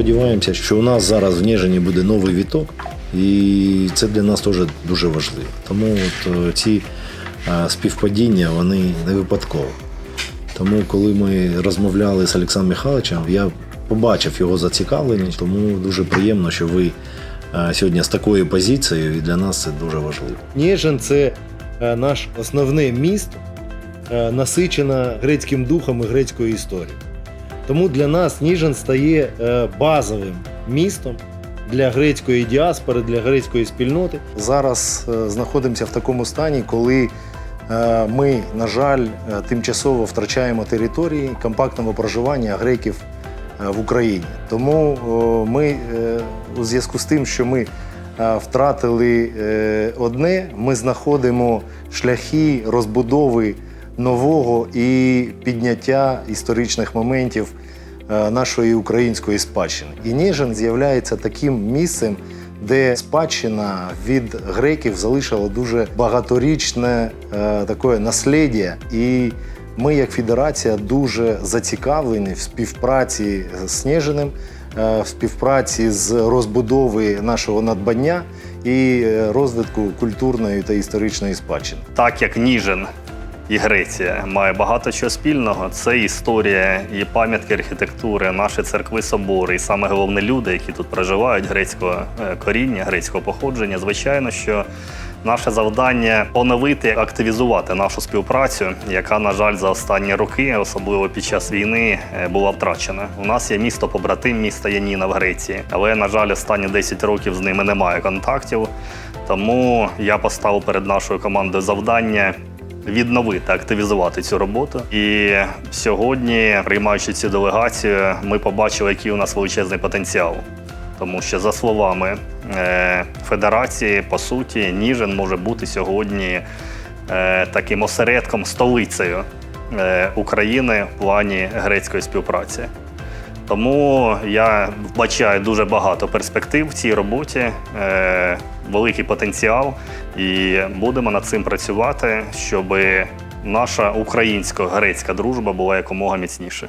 сподіваємося, що у нас зараз в Ніжині буде новий віток, і це для нас теж дуже важливо. Тому от, е, ці е, співпадіння вони не випадково. Тому, коли ми розмовляли з Олександром Михайловичем, я побачив його зацікавленість, тому дуже приємно, що ви е, сьогодні з такою позицією, і для нас це дуже важливо. Ніжин це наш основне місто, е, насичене грецьким духом і грецькою історією. Тому для нас Ніжин стає е, базовим містом для грецької діаспори, для грецької спільноти. Зараз е, знаходимося в такому стані, коли е, ми, на жаль, тимчасово втрачаємо території компактного проживання греків в Україні. Тому ми у зв'язку з тим, що ми втратили одне, ми знаходимо шляхи розбудови нового і підняття історичних моментів е, нашої української спадщини. І Ніжин з'являється таким місцем, де спадщина від греків залишила дуже багаторічне е, таке наслідя. І ми, як федерація, дуже зацікавлені в співпраці з Ніжиним, е, в співпраці з розбудови нашого надбання і е, розвитку культурної та історичної спадщини. Так як Ніжин і Греція має багато чого спільного, це історія і пам'ятки архітектури, наші церкви, собори, і саме головне люди, які тут проживають, грецького е, коріння, грецького походження. Звичайно, що наше завдання поновити, активізувати нашу співпрацю, яка, на жаль, за останні роки, особливо під час війни, е, була втрачена. У нас є місто побратим міста Яніна в Греції, але, на жаль, останні 10 років з ними немає контактів. Тому я поставив перед нашою командою завдання відновити, активізувати цю роботу. І сьогодні, приймаючи цю делегацію, ми побачили, який у нас величезний потенціал. Тому що, за словами е, федерації, по суті, Ніжин може бути сьогодні е, таким осередком, столицею е, України в плані грецької співпраці. Тому я вбачаю дуже багато перспектив в цій роботі, е, великий потенціал, і будемо над цим працювати, щоб наша українсько-грецька дружба була якомога міцніше.